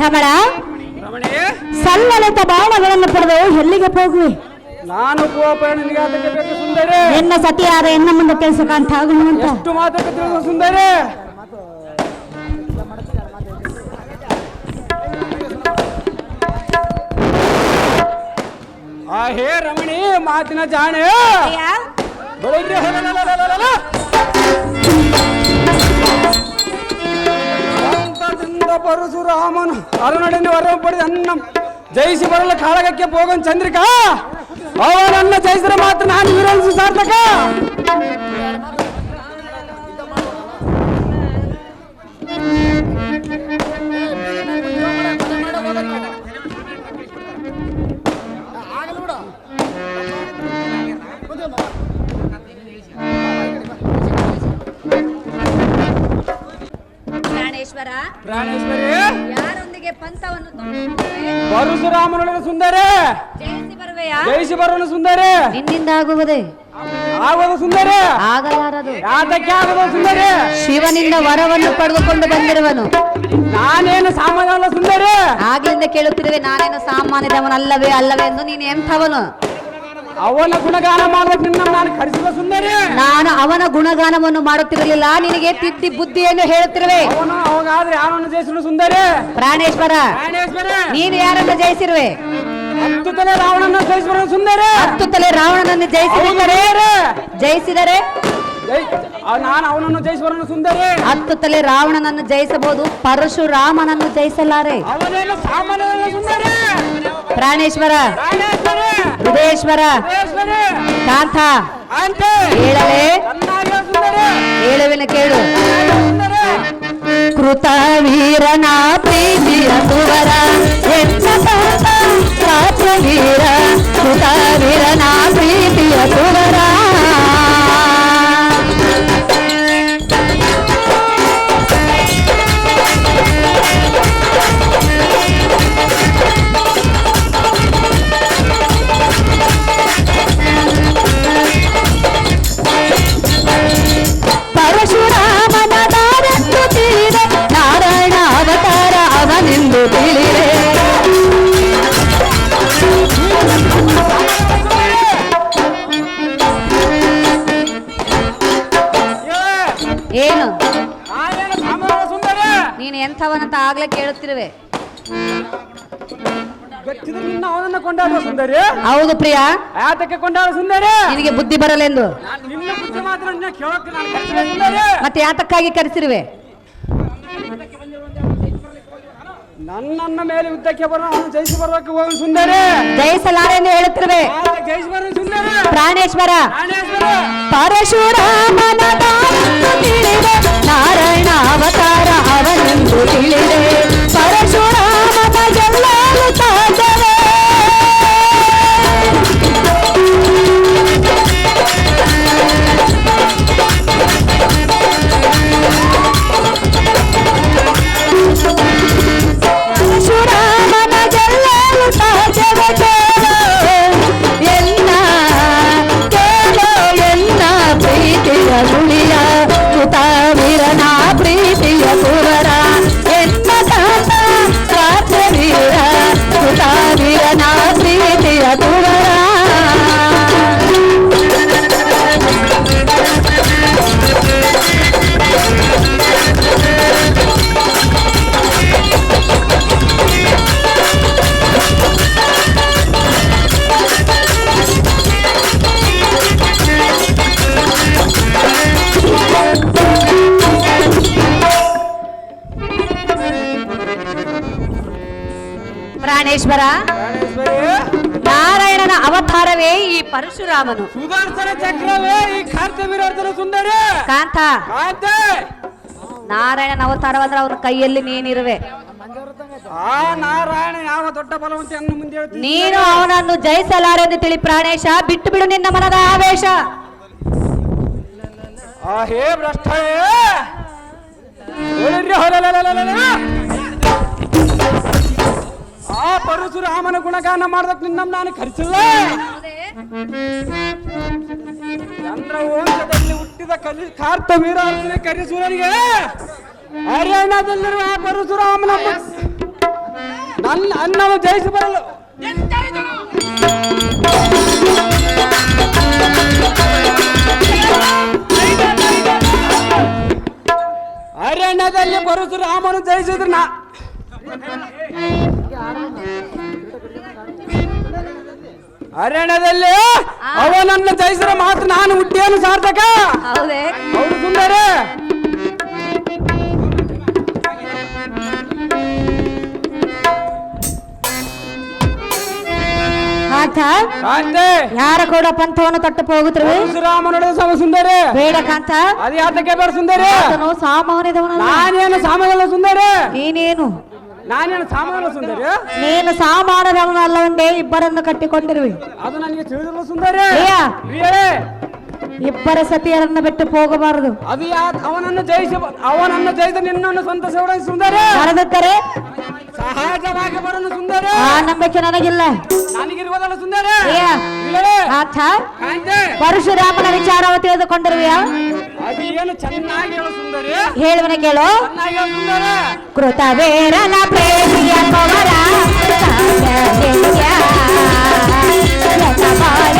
ರಮಣ? ಸಲ್ಲಲಿತ ಬಾಣಗಳನ್ನು ಪಡೆದು ಎಲ್ಲಿಗೆ ಹೋಗುವೆ ನಾನು ಎನ್ನ ಸತಿ ಆದ ಎನ್ನ ಸತಿಯಾದ ಮುಂದೆ ಕೆಲಸ ಆಗುವಂತ ತಿಳಿದು ಸುಂದರಿ? ಆ ಹೇ ರಮಣಿ ಮಾತಿನ ಜಾಣೆ. ಬೆಳಿಗ್ಗೆ ಹೊಲಲಲಲಲಲ. ಅಂತದಿಂದ ಪರಶುರಾಮನು ಅರನಡೆಯನ್ನು ವರ ಪಡೆದ ಅನ್ನ ಜಯಿಸಿ ಬರಲು ಕಾಳಗಕ್ಕೆ ಹೋಗನ್ ಚಂದ್ರಿಕಾ ಅವನನ್ನ ಜಯಿಸಿದ್ರೆ ಮಾತ್ರ ನಾನು ವಿರೋಧಿಸಿ ಸಾರ್ಥಕ ಪ್ರಾಣೇಶ್ವರ? ಪ್ರಾಣೇಶ್ವರಿ? ಯಾರೊಂದಿಗೆ ಪಂಥವನ್ನು? ಪರಶುರಾಮನೊಡನೆ ಸುಂದರಿ. ಜಯಿಸಿ ಬರುವೆಯಾ? ಜಯಿಸಿ ಬರೋಣ ಸುಂದರಿ. ನಿನ್ನಿಂದ ಆಗುವುದೇ? ಆಗೋದು ಸುಂದರಿ. ಆಗಲಾರದು. ಯಾತಕ್ಕೆ ಆಗೋದು ಸುಂದರಿ. ಶಿವನಿಂದ ವರವನ್ನು ಪಡೆದುಕೊಂಡು ಬಂದಿರುವನು. ನಾನೇನು ಸಾಮಾನ್ಯ ಅಲ್ಲ ಆಗಿಂದ ಆಗ್ಲಿಂದ ಕೇಳುತ್ತಿರುವೆ ನಾನೇನು ಸಾಮಾನ್ಯದವನಲ್ಲವೇ ಅಲ್ಲವೇ ಎಂದು ನೀನು ಎಂಥವನು. ಅವನ ಗುಣಗಾನ ಮಾಡುವ ನಿನ್ನ ನಾನು ಕರೆಸಿದ ಸುಂದರಿ. ನಾನು ಅವನ ಗುಣಗಾನವನ್ನು ಮಾಡುತ್ತಿರಲಿಲ್ಲ ನಿನಗೆ ತಿದ್ದಿ ಬುದ್ಧಿಯನ್ನು ಹೇಳುತ್ತಿರುವೆ. ಅವನು ಅವಾಗಾದ್ರೆ ಯಾರನ್ನು ಜಯಿಸಲು ಸುಂದರಿ? ಪ್ರಾಣೇಶ್ವರ ಪ್ರಾಣೇಶ್ವರಿ. ನೀನು ಯಾರನ್ನು ಜಯಿಸಿರುವೆ? ಹತ್ತು ತಲೆ ರಾವಣನ ಜಯಿಸಿದ ಸುಂದರಿ ಹತ್ತು ತಲೆ ರಾವಣನನ್ನು ಜಯಿಸಿದರೆ? ಜಯಿಸಿದರೆ ನಾನು ಅವನನ್ನು ಜಯಿಸ್ಬರೋನು ಸುಂದರಿ. ಹತ್ತು ತಲೆ ರಾವಣನನ್ನು ಜಯಿಸಬಹುದು ಪರಶುರಾಮನನ್ನು ಜಯಿಸಲಾರೆ. ಅವನೇನು ಸಾಮಾನ್ಯ ಸುಂದರಿ. ಪ್ರಾಣೇಶ್ವರ. ಪ್ರಾಣೇಶ್ವರಿ. ಹೃದಯೇಶ್ವರ ಪ್ರಾಣೇಶ್ವರಿ ಕಾಂತ ಅಂತ ಹೇಳಲೇ ಚೆನ್ನಾಗಿ ಸುಂದರಿ ಹೇಳುವಿನ ಕೇಳು ಸುಂದರಿ ಕೃತ ವೀರನ ಪ್ರೀತಿಯ ಸುವರ ಎನ್ನ ಕಾಂತ ಸಾಚ ವೀರ ಕೃತ ವೀರನ ಪ್ರೀತಿಯ ಸುವರ ಸುಂದರಿ? ಹೌದು ಪ್ರಿಯ. ಯಾತಕ್ಕೆ ಕೊಂಡಾಳ ಸುಂದರಿ? ನಿನಗೆ ಬುದ್ಧಿ ಬರಲೆಂದು. ನಾನು ನಿನ್ನ ಬುದ್ಧಿ ಮಾತ್ರ ನಾನು ಕರೆಸಿದ ಸುಂದರಿ. ಮತ್ತೆ ಯಾತಕ್ಕಾಗಿ ಕರೆಸಿರುವೆ. ನನ್ನನ್ನ ಮೇಲೆ ಯುದ್ಧಕ್ಕೆ ಬರೋ ಅವನು ಜಯಿಸಿ ಬರೋಕೆ ಹೋಗಿ ಸುಂದರಿ. ಜಯಿಸಲಾರೆ ಎಂದು ಹೇಳುತ್ತಿರುವೆ. ಯಾಕೆ ಜಯಿಸಿ ಬರೋ ಸುಂದರಿ. ಪ್ರಾಣೇಶ್ವರ. ಪರಶುರಾಮನ ತಿಳಿದೆ. ನಾರಾಯಣ ಅವತಾರ ಅವನೆಂದು ತಿಳಿದೆ. ಪರಶುರಾಮನ ಜಲ್ಲಾಲು ಸಾಧ್ಯವೇ ಪ್ರಾಣೇಶ್ವರ ನಾರಾಯಣನ ಅವತಾರವೇ ಈ ಪರಶುರಾಮನು. ಸುದರ್ಶನ ಚಕ್ರವೇ ಈ ಕಾರ್ತವೀರಾರ್ಜನ ಸುಂದರ. ಕಾಂತ. ಕಾಂತೆ. ನಾರಾಯಣನ ಅವತಾರವಾದ್ರೆ ಅವನ ಕೈಯಲ್ಲಿ ನೀನಿರುವೆ. ಆ ನಾರಾಯಣ ಯಾವ ದೊಡ್ಡ ಬಲವಂತ ಅನ್ನು ಮುಂದೆ ಹೇಳ್ತೀನಿ ನೀನು ಅವನನ್ನು ಜಯಿಸಲಾರೆಂದು ತಿಳಿ ಪ್ರಾಣೇಶ ಬಿಟ್ಟು ಬಿಡು ನಿನ್ನ ಮನದ ಆವೇಶ. ಆ ಹೇ ಹೊಲಲಲಲಲಲ. ಆ ಪರಶುರಾಮನ ಗುಣಗಾನ ಮಾಡ್ದಕ್ ನಿನ್ನ ನಾನು ಕರೆಸಿಲ್ಲ. ಚಂದ್ರ ವಂಶದಲ್ಲಿ ಹುಟ್ಟಿದ ಕಲಿ ಕಾರ್ತ ವೀರಾರ್ಜುನ ಕರಿಸೂರನಿಗೆ ಹರಿಯಾಣದಲ್ಲಿರುವ ಆ ಪರಶುರಾಮನ ನನ್ನ ಅನ್ನವ ಜಯಿಸಿ ಬರಲು. ಅರಣ್ಯದಲ್ಲಿ ಪರಶುರಾಮನು ಜಯಿಸಿದ್ರು ನಾ. ಅರಣ್ಯದಲ್ಲಿ ಅವನನ್ನು ಜಯಿಸಿದ ಮಾತ್ರ ನಾನು ಹುಟ್ಟಿಯನ್ನು ಸಾರ್ಥಕ. ಹೌದೇ? ಸುಂದರ. ಯಾರ ಕೂಡ ಪಂಥವನ್ನು ತೊಟ್ಟು ಹೋಗುತ್ತಿರುವೆ ಪರಶುರಾಮನುடைய ಸಮ ಸುಂದರ. ಬೇಡ ಕಾಂತ. ಅದು ಯಾತಕ್ಕೆ ಬೇಡ ಸುಂದರ. ಸಾಮಾನ್ಯದವನ ನಾನೇನು ಸಾಮಗಲ್ಲ ಸುಂದರ. ನೀನೇನು? ನಾನೇನು ಸಾಮಾನ್ಯ ಸುಂದರಿ? ನೀನು ಸಾಮಾನ್ಯದವನಲ್ಲವೆಂದೇ ಇಬ್ಬರನ್ನು ಕಟ್ಟಿಕೊಂಡಿರುವೆ. ಅದು ನನಗೆ ತಿಳಿದಿಲ್ಲ ಸುಂದರಿ. ಹೇಳಿ ಇಬ್ಬರ ಸತಿಯರನ್ನು ಬಿಟ್ಟು ಹೋಗಬಾರದು. ಅದು ಯಾ ಅವನನ್ನು ಜಯಿಸಿ ಅವನನ್ನು ಜಯಿಸಿ ನಿನ್ನನ್ನು ಸಂತೋಷ ಸುಂದರಿ? ಬರದಿದ್ದರೆ ಸಹಜವಾಗಿ ಬರಲು ಸುಂದರ. ಆ ನಂಬಿಕೆ ನನಗಿಲ್ಲ. ನನಗಿರುವುದಲ್ಲ ಸುಂದರ. ಪರಶುರಾಮನ ವಿಚಾರವ ತಿಳಿದುಕೊಂಡಿರುವೆಯಾ? ಏನು ಚೆನ್ನಾಗಿ ಹೇಳು ಸುಂದರಿ ಹೇಳುವನ ಕೇಳು. ಚೆನ್ನಾಗಿ ಹೇಳು ಸುಂದರ ಕೃತವೇರನ ಪ್ರೇಮಿಯ ಪವರ ಬಾಳಿನ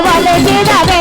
ಅರನನ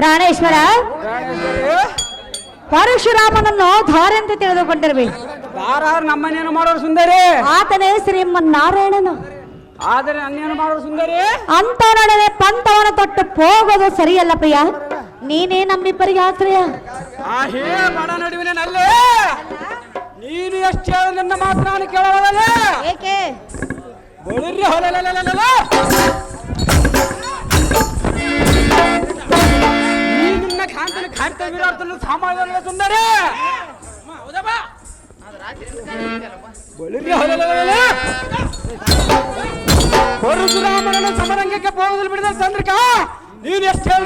ಪ್ರಾಣೇಶ್ವರ? ಪರಶುರಾಮನನ್ನು ಧಾರೆ ತಿಳಿದುಕೊಂಡಿರ್ಬೇಕು ಯಾರು ನಮ್ಮನ್ನೇನು ಮಾಡೋರು ಸುಂದರಿ? ಆತನೇ ಶ್ರೀಮನ್ನಾರಾಯಣನು. ಆದರೆ ನನ್ನೇನು ಮಾಡೋರು ಸುಂದರಿ? ಅಂತವನೊಡನೆ ಪಂಥವನ ತೊಟ್ಟು ಹೋಗೋದು ಸರಿಯಲ್ಲ ಪ್ರಿಯ. ನೀನೇ ನಮ್ಮಿಬ್ಬರಿಗೆ ಆಶ್ರಯ. ನೀನು ಎಷ್ಟು ಹೇಳು ನನ್ನ ಮಾತು ನಾನು ಕೇಳೋದಲ್ಲ ಏಕೆ ಹೊಲಲಲಲಲಲ.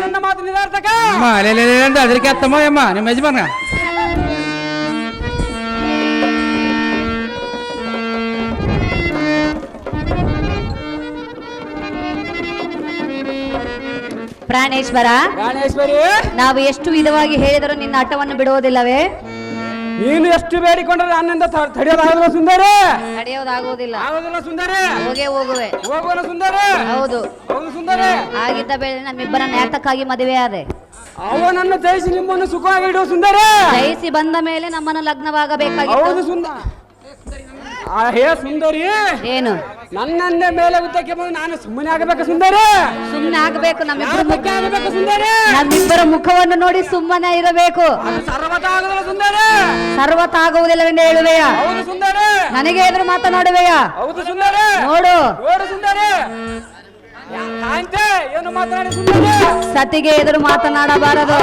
ನನ್ನ ಮಾತು ನಿರಾರ್ಥಕ ಅಮ್ಮ ಅಲ್ಲೇ ಅಂತ ಅದಕ್ಕೆ ಅತ್ತಮ್ಮ ಅಮ್ಮ ನಿಮ್ಮ ಯಜಮಾನ. ಪ್ರಾಣೇಶ್ವರ ಪ್ರಾಣೇಶ್ವರಿ. ನಾವು ಎಷ್ಟು ವಿಧವಾಗಿ ಹೇಳಿದರೂ ನಿನ್ನ ಆಟವನ್ನು ಬಿಡುವುದಿಲ್ಲವೇ? ನೀನು ಎಷ್ಟು ಬೇಡಿಕೊಂಡ್ರೆ ನನ್ನಿಂದ ತಡೆಯೋದಾಗಲ್ಲ ಸುಂದರ. ನಡೆಯೋದಾಗುವುದಿಲ್ಲ ಆಗೋದಿಲ್ಲ ಸುಂದರಿ. ಹೋಗೇ ಹೋಗುವೆ. ಹೋಗೋಣ ಸುಂದರಿ. ಹೌದು. ಹೌದು ಸುಂದರಿ. ಆಗಿದ್ದ ಬೇಳೆ ನಮ್ಮಿಬ್ಬರನ್ನ ಯಾತಕ್ಕಾಗಿ ಮದುವೆ ಆದೆ. ಅವನನ್ನು ಜಯಿಸಿ ನಿಮ್ಮನ್ನು ಸುಖವಾಗಿ ಇಡುವ ಸುಂದರ. ಜಯಿಸಿ ಬಂದ ಮೇಲೆ ನಮ್ಮನ್ನು ಹೌದು ಲಗ್ನವಾಗಬೇಕಾಗಿತ್ತು ಸುಂದರ ಹೇ ಸುಂದರಿ. ಏನು? ನನ್ನನ್ನೇ ಮೇಲೆ ಉದ್ದಕ್ಕೆ ಬಂದು ನಾನು ಸುಮ್ಮನೆ ಆಗಬೇಕು ಸುಂದರಿ. ಸುಮ್ಮನೆ ಆಗಬೇಕು ನಮ್ಮಿಬ್ಬರ ಆಗಬೇಕು ಸುಂದರಿ. ನಮ್ಮಿಬ್ಬರ ಮುಖವನ್ನು ನೋಡಿ ಸುಮ್ಮನೆ ಇರಬೇಕು. ಸರ್ವತ ಆಗುವುದಿಲ್ಲ ಸುಂದರಿ. ಸರ್ವತ ಆಗುವುದಿಲ್ಲವೆಂದು ಹೇಳುವೆಯ? ಹೌದು ಸುಂದರಿ. ನನಗೆ ಎದುರು ಮಾತನಾಡುವೆಯ? ಹೌದು ಸುಂದರಿ. ನೋಡು. ನೋಡು ಸುಂದರಿ. ಕಾಂತೆ ಏನು ಮಾತನಾಡಿ ಸುಂದರಿ? ಸತಿಗೆ ಎದುರು ಮಾತನಾಡಬಾರದು.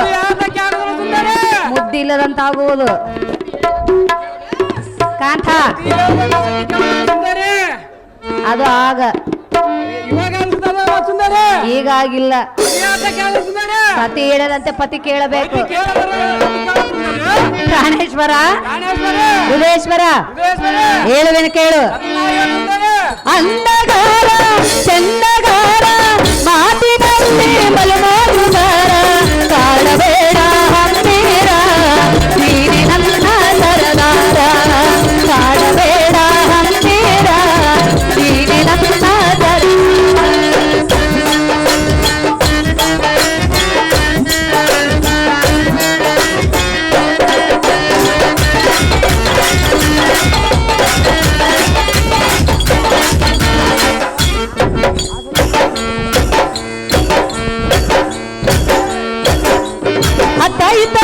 ಮುದ್ದಿ ಇಲ್ಲದಂತಾಗುವುದು. ಕಾಂತ. ಸುಂದರಿ ಮುದ್ದಿಲ್ಲದಂತಾಗುವುದು ಕಾಂಠ ಸುಂದರಿ. ಅದು ಆಗ. ಈಗಾಗಿಲ್ಲ. ಪತಿ ಹೇಳದಂತೆ ಪತಿ ಕೇಳಬೇಕು. ಪ್ರಾಣೇಶ್ವರ? ಉದೇಶ್ವರ ಹೇಳುವೆನು ಕೇಳು. ಅಂದಗಾರ ಚಂದಗಾರ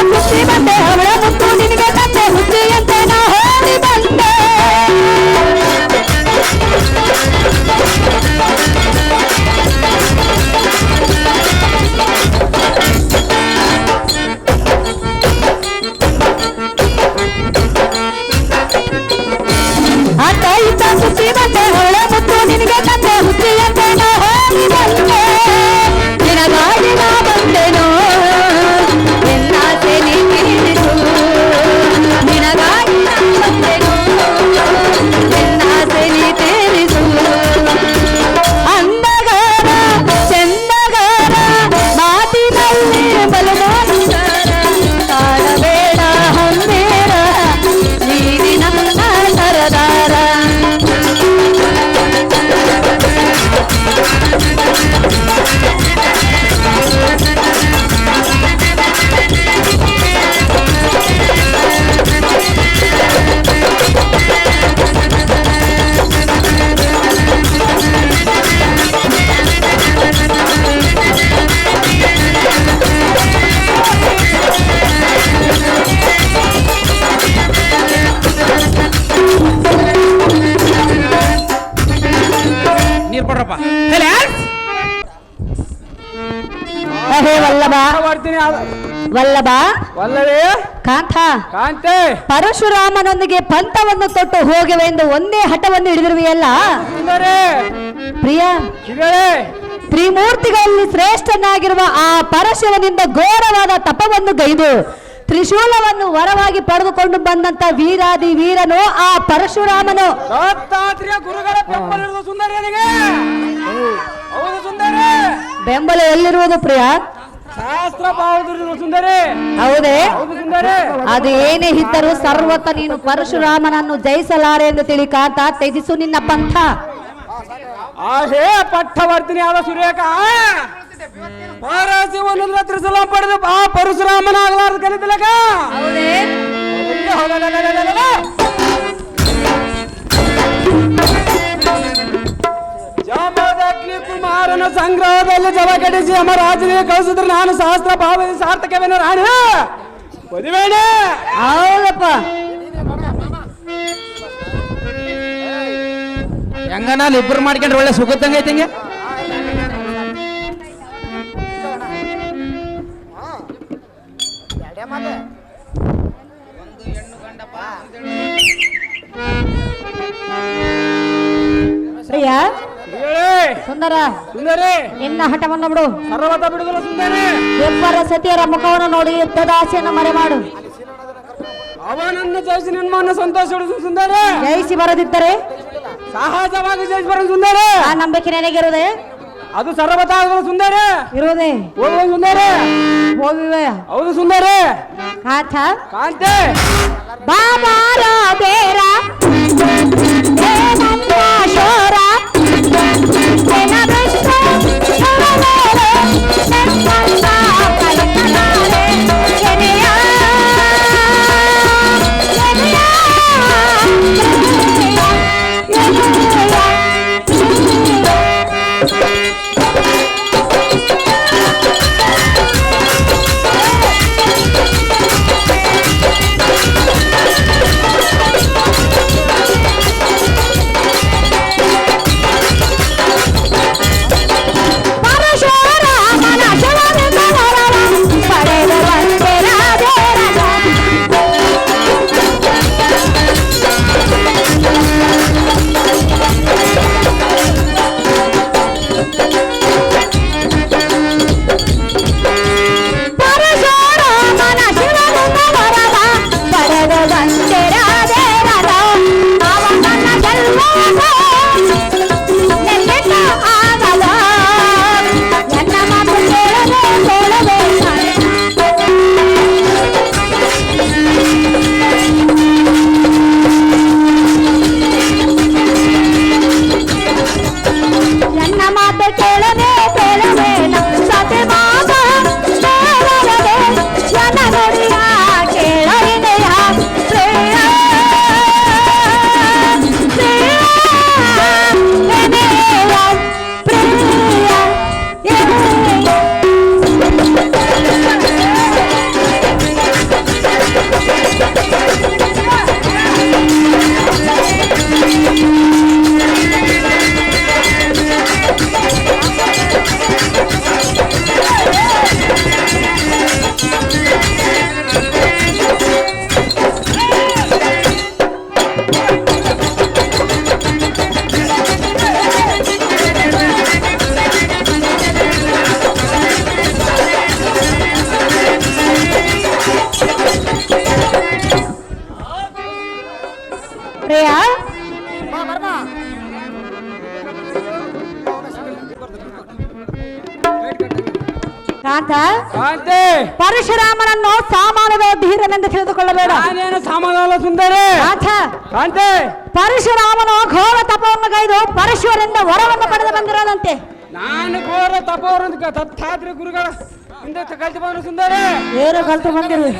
Muslimate, habrá ವಲ್ಲಭ. ವಲ್ಲವೇ ಕಾಂತ. ಕಾಂತೆ. ಪರಶುರಾಮನೊಂದಿಗೆ ಪಂಥವನ್ನು ತೊಟ್ಟು ಹೋಗುವೆಂದು ಒಂದೇ ಹಠವನ್ನು ಹಿಡಿದಿರುವೆಯಲ್ಲ? ಪ್ರಿಯ. ತ್ರಿಮೂರ್ತಿಗಳಲ್ಲಿ ಶ್ರೇಷ್ಠನಾಗಿರುವ ಆ ಪರಶಿವನಿಂದ ಘೋರವಾದ ತಪವನ್ನು ಗೈದು ತ್ರಿಶೂಲವನ್ನು ವರವಾಗಿ ಪಡೆದುಕೊಂಡು ಬಂದಂತ ವೀರಾದಿ ವೀರನು ಆ ಪರಶುರಾಮನು. ಬೆಂಬಲ ಎಲ್ಲಿರುವುದು ಪ್ರಿಯ? ಶಾಸ್ತ್ರ ಸುಂದರಿ. ಹೌದೇ? ಅದು ಏನೇ ಇದ್ದರೂ ಸರ್ವತ ನೀನು ಪರಶುರಾಮನನ್ನು ಜಯಿಸಲಾರೆ ಎಂದು ತಿಳಿ ಕಾಂತ ತ್ಯಜಿಸು ನಿನ್ನ ಪಂಥ. ಹೇ ಪಟ್ಟವರ್ತಿನಿ ಆದ ಸುರೇಖ. ತ್ರಿಶೂಲ ಪಡೆದು ಆ ಪರಶುರಾಮನ ಆಗಲಾರ್ದು ಕಲಿತಿಲಕ ಸಂಗ್ರಹದಲ್ಲಿ ಜವಗಡಿಸಿ ರಾಜನಿಗೆ ಕಳಿಸಿದ್ರೆ ನಾನು ಸಹಸ್ರ ಭಾವ ಸಾರ್ಥಕವೇನ ರಾಣಿ. ಮದುವೇಣ ಹೌದಪ್ಪ. ಹೆಂಗ ನಾನು ಇಬ್ರು ಮಾಡ್ಕೊಂಡ್ರೆ ಒಳ್ಳೆ ಸುಗತ್ತಂಗ ಹಿಂಗೆ? ಪ್ರಿಯ ಹೇಳಿ ಸುಂದರ ಸುಂದರಿ ನಿನ್ನ ಹಠವನ್ನು ಬಿಡು. ಸರ್ವತ ಬಿಡು ಸುಂದರಿ. ಇಬ್ಬರ ಸತಿಯರ ಮುಖವನ್ನು ನೋಡಿ ಯುದ್ಧದ ಆಸೆಯನ್ನು ಮರೆ ಮಾಡು ಅವನನ್ನು ಜಯಿಸಿ ನಿಮ್ಮನ್ನು ಸಂತೋಷ ಸುಂದರಿ. ಜಯಿಸಿ ಬರದಿದ್ದರೆ? ಸಹಜವಾಗಿ ಜಯಿಸಿ ಬರೋ ಸುಂದರಿ. ಆ ನಂಬಿಕೆ ನನಗಿರುವುದೇ ಅದು ಸರ್ವತ ಸುಂದರ. ಇರುವುದೇ? ಹೋಗುವ ಸುಂದರಿ. ಹೋಗಿವೆ ಹೌದು ಸುಂದರಿ. ಕಾಂತ. ಕಾಂತೆ. ಬಾಬಾ ನಾನೇನು ಸುಂದರಿ? ಕಾಂತ. ಪರಶುರಾಮನು ಘೋರ ತಪವನ್ನು ಕೈದು ಪರಶುವರಿಂದ ವರವನ್ನು ಪಡೆದು ಬಂದಿರೋದಂತೆ. ನಾನು ಘೋರ ತತ್ತಾದ್ರಿ ಗುರುಗಳ ಹಿಂದೆ ಕಲ್ತು ಬಂದ್ರು ಸುಂದರಿ. ಏನು ಕಲ್ತು ಬಂದಿರುವೆ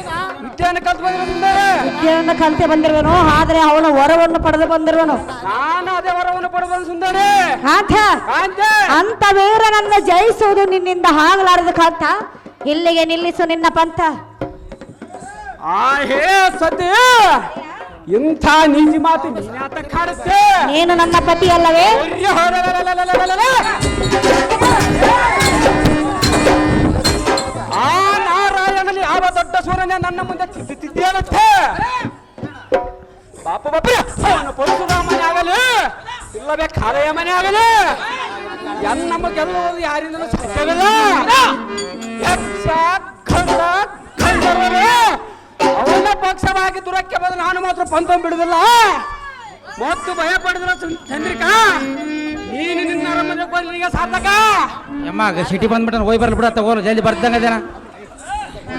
ವಿದ್ಯಾನ ಕಲ್ತು ಬಂದ್ರು ಸುಂದರಿ. ವಿದ್ಯೆಯನ್ನು ಕಲ್ತೆ ಬಂದಿರುವನು ಆದರೆ ಅವನ ವರವನ್ನು ಪಡೆದು ಬಂದಿರುವನು. ನಾನು ಅದೇ ವರವನ್ನು ಪಡೆದ ಸುಂದರಿ. ಕಾಂತ ಕಾಂತೆ. ಅಂತ ವೀರನನ್ನು ಜಯಿಸುವುದು ನಿನ್ನಿಂದ ಆಗಲಾರದು ಕಾಂತ. ಇಲ್ಲಿಗೆ ನಿಲ್ಲಿಸು ನಿನ್ನ ಪಂಥ. ಆ ಹೇ ಸತಿ ಇಂಥ ನೀತಿ ಮಾತು ನೀನಾತ ನೀನು ನನ್ನ ಪತಿ ಅಲ್ಲವೇ. ಆ ನಾರಾಯಣಲಿ ಯಾವ ದೊಡ್ಡ ಸೂರ್ಯನೇ ನನ್ನ ಮುಂದೆ ಚಿದ್ದಿದ್ದೇನಂತೆ ಪಾಪ ಬಾಪ್ರೆ ಅವನು ಮನೆ ಆಗಲಿ ಇಲ್ಲವೇ ಕಾಲೆಯ ಮನೆ ಆಗಲಿ. ಎನ್ನಮ್ಮ ಗೆಲ್ಲುವುದು ಯಾರಿಂದಲೂ ಸಾಧ್ಯವಿಲ್ಲ. ಪಂಥ ಬಿಡುದಿಲ್ಲ. ಮತ್ತು ಭಯ ಪಡೆದ್ರ ಚಂದ್ರಿಕಾ. ನೀನು ನಿನ್ನ ಅರಮನೆ ಸಾರ್ಥಕ. ಯಮ್ಮ ಸಿಟಿ ಬಂದ್ಬಿಟ್ಟು ಹೋಗಿ ಬರ್ಲಿ ಬಿಡ ತಗೋ ಜಲ್ದಿ ಬರ್ತಂಗ ಇದೇನ